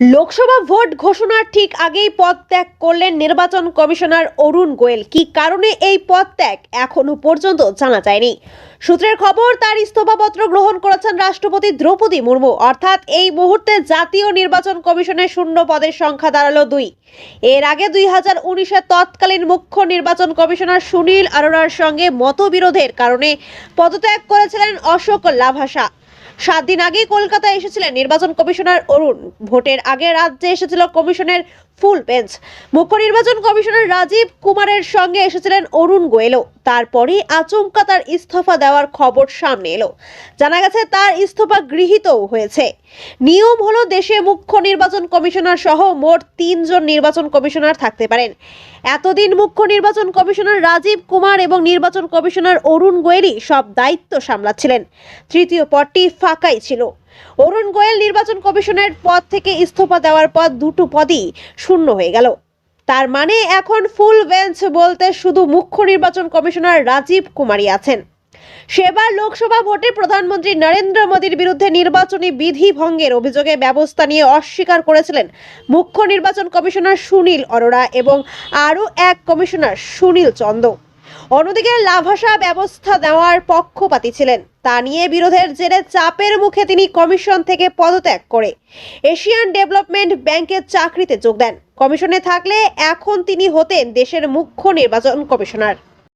Lok Sabha vote ঘোষণার ঠিক আগেই পদ ত্যাগ করলেন নির্বাচন কমিশনার অরুণ গোয়েল। কি কারণে এই পদ ত্যাগ এখনও পর্যন্ত জানা যায়নি। সূত্রের খবর, তার ইস্তফাপত্র গ্রহণ করেছেন রাষ্ট্রপতি দ্রৌপদী মুর্মু। অর্থাৎ এই মুহূর্তে জাতীয় নির্বাচন কমিশনের শূন্য পদের সংখ্যা দাঁড়াল দুই। এর আগে দুই হাজার উনিশের তৎকালীন মুখ্য নির্বাচন কমিশনার সুনীল আরোরার সঙ্গে মতবিরোধের কারণে পদত্যাগ করেছিলেন অশোক লাভাসা। সাত দিন আগেই কলকাতায় এসেছিলেন নির্বাচন কমিশনার অরুণ। ভোটের আগে রাজ্যে এসেছিল কমিশনের ফুল বেঞ্চ। মুখ্য নির্বাচন কমিশনার রাজীব কুমারের সঙ্গে এসেছিলেন অরুণ গোয়েলও। তারপরেই আচমকা তার ইস্তফা দেওয়ার খবর সামনে এলো। জানা গেছে, তার ইস্তফা গৃহীতও হয়েছে। নিয়ম হলো, দেশে মুখ্য নির্বাচন কমিশনার সহ মোট তিনজন নির্বাচন কমিশনার থাকতে পারেন। এতদিন মুখ্য নির্বাচন কমিশনার রাজীব কুমার এবং নির্বাচন কমিশনার অরুণ গোয়েলই সব দায়িত্ব সামলাচ্ছিলেন। তৃতীয় পদটি ফাঁকাই ছিল। অরুণ গোয়েল নির্বাচন কমিশনের পদ থেকে ইস্তফা দেওয়ার পর দুটো পদই শূন্য হয়ে গেল। তার মানে এখন ফুল বেঞ্চ বলতে শুধু মুখ্য নির্বাচন কমিশনার রাজীব কুমারই আছেন। সেবার লোকসভা ভোটে প্রধানমন্ত্রী নরেন্দ্র মোদীর বিরুদ্ধে নির্বাচনী বিধি ভঙ্গের অভিযোগে ব্যবস্থা নিয়ে অস্বীকার করেছিলেন মুখ্য নির্বাচন কমিশনার সুনীল অরোরা এবং আরও এক কমিশনার সুনীল চন্দ অন্যদিকে লাভাসা ব্যবস্থা দেওয়ার পক্ষপাতি ছিলেন। তা নিয়ে বিরোধের জেরে চাপের মুখে তিনি কমিশন থেকে পদত্যাগ করে এশিয়ান ডেভেলপমেন্ট ব্যাংকের চাকরিতে যোগ দেন। কমিশনে থাকলে এখন তিনি হতেন দেশের মুখ্য নির্বাচন কমিশনার।